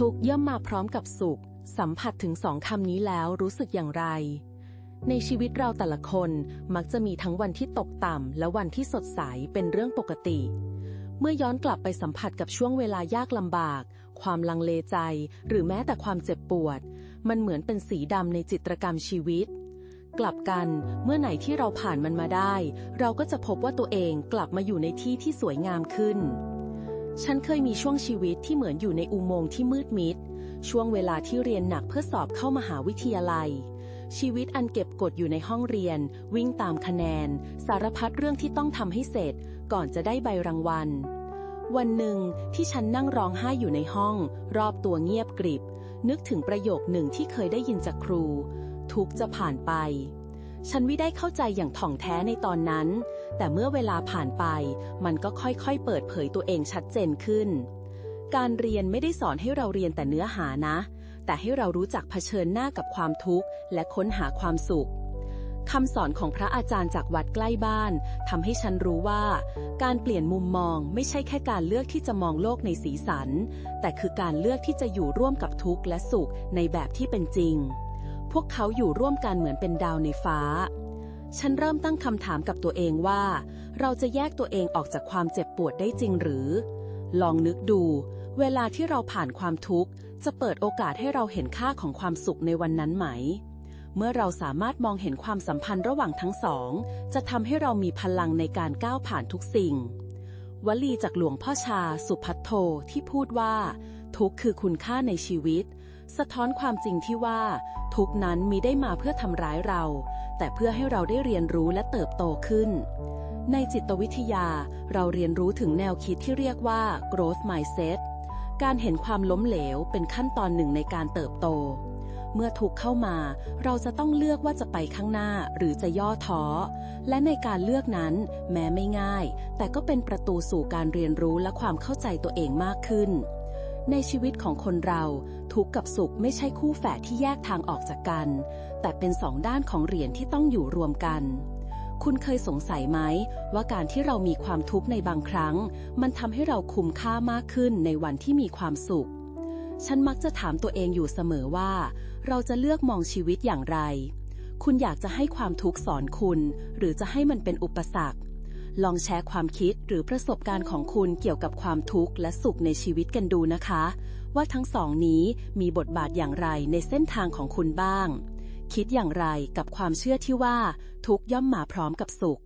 ทุกย่อมมาพร้อมกับสุข สัมผัสถึงสองคำนี้แล้วรู้สึกอย่างไร ในชีวิตเราแต่ละคนมักจะมีทั้งวันที่ตกต่ำและวันที่สดใสเป็นเรื่องปกติ เมื่อย้อนกลับไปสัมผัสกับช่วงเวลายากลำบาก ความลังเลใจ หรือแม้แต่ความเจ็บปวด มันเหมือนเป็นสีดำในจิตรกรรมชีวิตกลับกันเมื่อไหนที่เราผ่านมันมาได้ เราก็จะพบว่าตัวเองกลับมาอยู่ในที่ที่สวยงามขึ้น ฉันเคยมีช่วงชีวิตที่เหมือนอยู่ในอุโมงค์ที่มืดมิด ช่วงเวลาที่เรียนหนักเพื่อสอบเข้ามหาวิทยาลัย ชีวิตอันเก็บกดอยู่ในห้องเรียน วิ่งตามคะแนน สารพัดเรื่องที่ต้องทำให้เสร็จ ก่อนจะได้ใบรางวัล วันหนึ่งที่ฉันนั่งร้องไห้อยู่ในห้อง รอบตัวเงียบกริบ นึกถึงประโยคหนึ่งที่เคยได้ยินจากครู ทุกจะผ่านไป ฉันไม่ได้เข้าใจอย่างถ่องแท้ในตอนนั้น แต่เมื่อเวลาผ่านไป มันก็ค่อยๆ เปิดเผยตัวเองชัดเจนขึ้น การเรียนไม่ได้สอนให้เราเรียนแต่เนื้อหานะ แต่ให้เรารู้จักเผชิญหน้ากับความทุกข์ และค้นหาความสุขคำสอนของพระอาจารย์จากวัดใกล้บ้านทำให้ฉันรู้ว่า การเปลี่ยนมุมมองไม่ใช่แค่การเลือกที่จะมองโลกในสีสัน แต่คือการเลือกที่จะอยู่ร่วมกับทุกข์และสุขในแบบที่เป็นจริง พวกเขาอยู่ร่วมกันเหมือนเป็นดาวในฟ้า ฉันเริ่มตั้งคำถามกับตัวเองว่า เราจะแยกตัวเองออกจากความเจ็บปวดได้จริงหรือ ลองนึกดู เวลาที่เราผ่านความทุกข์ จะเปิดโอกาสให้เราเห็นค่าของความสุขในวันนั้นไหม เมื่อเราสามารถมองเห็นความสัมพันธ์ระหว่างทั้งสอง จะทำให้เรามีพลังในการก้าวผ่านทุกสิ่ง วลีจากหลวงพ่อชาสุพัทโทที่พูดว่า ทุกข์คือคุณค่าในชีวิต สะท้อนความจริงที่ว่า ทุกนั้นมีได้มาเพื่อทำร้ายเรา แต่เพื่อให้เราได้เรียนรู้และเติบโตขึ้น ในจิตวิทยาเราเรียนรู้ถึงแนวคิดที่เรียกว่า growth mindset การเห็นความล้มเหลวเป็นขั้นตอนหนึ่งในการเติบโต เมื่อทุกเข้ามา เราจะต้องเลือกว่าจะไปข้างหน้าหรือจะย่อท้อ และในการเลือกนั้น แม้ไม่ง่าย แต่ก็เป็นประตูสู่การเรียนรู้และความเข้าใจตัวเองมากขึ้น ในชีวิตของคนเรา ทุกข์กับสุขไม่ใช่คู่แฝดที่แยกทางออกจากกัน แต่เป็นสองด้านของเหรียญที่ต้องอยู่รวมกัน คุณเคยสงสัยไหม ว่าการที่เรามีความทุกข์ในบางครั้ง มันทำให้เราคุ้มค่ามากขึ้นในวันที่มีความสุข ฉันมักจะถามตัวเองอยู่เสมอว่า เราจะเลือกมองชีวิตอย่างไร คุณอยากจะให้ความทุกข์สอนคุณ หรือจะให้มันเป็นอุปสรรค ลองแชร์ความคิดหรือประสบการณ์ของคุณเกี่ยวกับความทุกข์และสุขในชีวิตกันดูนะคะ ว่าทั้งสองนี้มีบทบาทอย่างไรในเส้นทางของคุณบ้าง คิดอย่างไรกับความเชื่อที่ว่า ทุกย่อมมาพร้อมกับสุข